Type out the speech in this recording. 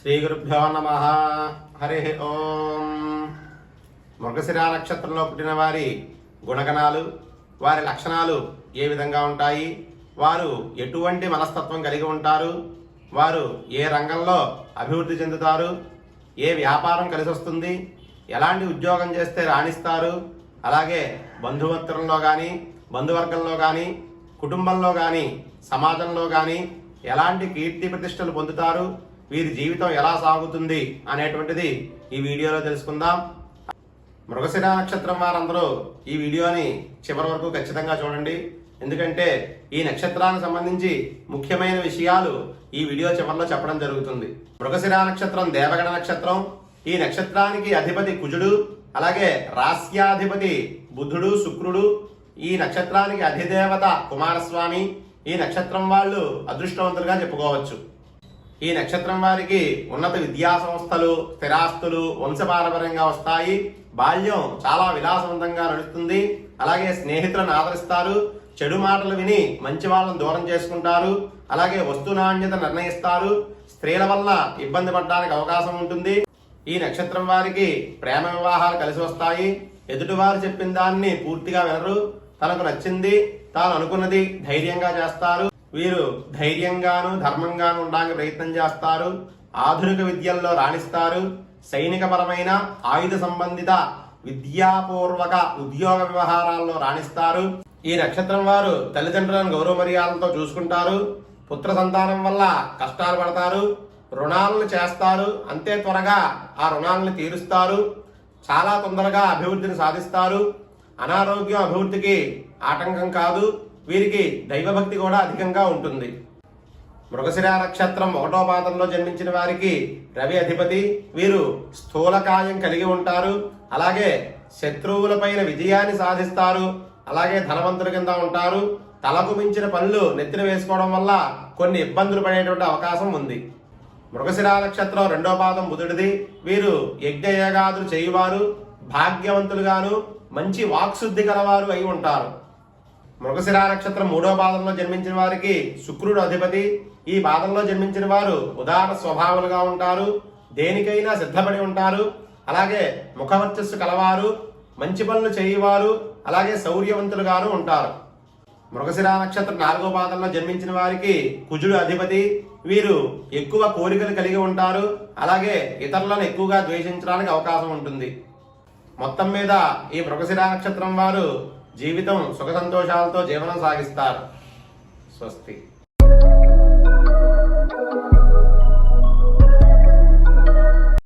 శ్రీగురుభ్యో నమ. హరి ఓం. మృగశిరా నక్షత్రంలో పుట్టిన వారి గుణగణాలు వారి లక్షణాలు ఏ విధంగా ఉంటాయి? వారు ఎటువంటి మనస్తత్వం కలిగి ఉంటారు? వారు ఏ రంగంలో అభివృద్ధి చెందుతారు? ఏ వ్యాపారం కలిసి వస్తుంది? ఎలాంటి ఉద్యోగం చేస్తే రాణిస్తారు? అలాగే బంధుమిత్రంలో కానీ బంధువర్గంలో కానీ కుటుంబంలో కానీ సమాజంలో కానీ ఎలాంటి కీర్తి ప్రతిష్టలు పొందుతారు? వీరి జీవితం ఎలా సాగుతుంది అనేటువంటిది ఈ వీడియోలో తెలుసుకుందాం. మృగశిర నక్షత్రం వారందరూ ఈ వీడియోని చివరి వరకు ఖచ్చితంగా చూడండి. ఎందుకంటే ఈ నక్షత్రానికి సంబంధించి ముఖ్యమైన విషయాలు ఈ వీడియో చివరిలో చెప్పడం జరుగుతుంది. మృగశిర నక్షత్రం దేవగణ నక్షత్రం ఈ నక్షత్రానికి అధిపతి కుజుడు అలాగే రాస్యాధిపతి బుధుడు శుక్రుడు ఈ నక్షత్రానికి అధిదేవత కుమారస్వామి ఈ నక్షత్రం వాళ్ళు అదృష్టవంతులుగా చెప్పుకోవచ్చు. ఈ నక్షత్రం వారికి ఉన్నత విద్యా సంస్థలు స్థిరాస్తులు వంశపారపర్యంగా వస్తాయి. బాల్యం చాలా విలాసవంతంగా నడుస్తుంది. అలాగే స్నేహితులను ఆదరిస్తారు. చెడు మాటలు విని మంచి వాళ్ళను దూరం చేసుకుంటారు. అలాగే వస్తు నాణ్యత నిర్ణయిస్తారు. స్త్రీల వల్ల ఇబ్బంది పడడానికి అవకాశం ఉంటుంది. ఈ నక్షత్రం వారికి ప్రేమ వివాహాలు కలిసి వస్తాయి. ఎదుటివారు చెప్పిన దాన్ని పూర్తిగా వినరు. తనకు నచ్చింది తాను అనుకున్నది ధైర్యంగా చేస్తారు. వీరు ధైర్యంగాను ధర్మంగాను ఉండడానికి ప్రయత్నం చేస్తారు. ఆధునిక విద్యల్లో రాణిస్తారు. సైనికపరమైన ఆయుధ సంబంధిత విద్యాపూర్వక ఉద్యోగ వ్యవహారాల్లో రాణిస్తారు. ఈ నక్షత్రం వారు తల్లిదండ్రులను గౌరవ మర్యాదలతో చూసుకుంటారు. పుత్ర సంతానం వల్ల కష్టాలు పడతారు. రుణాలను చేస్తారు. అంతే త్వరగా ఆ రుణాలను తీరుస్తారు. చాలా తొందరగా అభివృద్ధిని సాధిస్తారు. అనారోగ్యం అభివృద్ధికి ఆటంకం కాదు. వీరికి దైవభక్తి కూడా అధికంగా ఉంటుంది. మృగశిర నక్షత్రం ఒకటో పాదంలో జన్మించిన వారికి రవి అధిపతి వీరు స్థూలకాయం కలిగి ఉంటారు. అలాగే శత్రువులపైన విజయాన్ని సాధిస్తారు. అలాగే ధనవంతుల కింద ఉంటారు. తలకు మించిన పనులు నెత్తిన వేసుకోవడం వల్ల కొన్ని ఇబ్బందులు పడేటువంటి అవకాశం ఉంది. మృగశిర నక్షత్రం రెండో పాదం బుధుడిది. వీరు యజ్ఞయాగాదులు చేయువారు. భాగ్యవంతులుగాను మంచి వాక్శుద్ధి గలవారు అయి ఉంటారు. మృగశిరా నక్షత్రం మూడో పాదంలో జన్మించిన వారికి శుక్రుడు అధిపతి. ఈ పాదంలో జన్మించిన వారు ఉదార స్వభావాలుగా ఉంటారు దేనికైనా సిద్ధపడి ఉంటారు. అలాగే ముఖవర్చస్సు కలవారు మంచి పనులు చేయవారు అలాగే శౌర్యవంతులుగాను ఉంటారు. మృగశిరా నక్షత్రం నాలుగో పాదంలో జన్మించిన వారికి కుజుడు అధిపతి. వీరు ఎక్కువ కోరికలు కలిగి ఉంటారు అలాగే ఇతరులను ఎక్కువగా ద్వేషించడానికి అవకాశం ఉంటుంది. మొత్తం మీద ఈ మృగశిరా నక్షత్రం వారు జీవితం సుఖ సంతోషాలతో జీవనం సాగిస్తారు. స్వస్తి.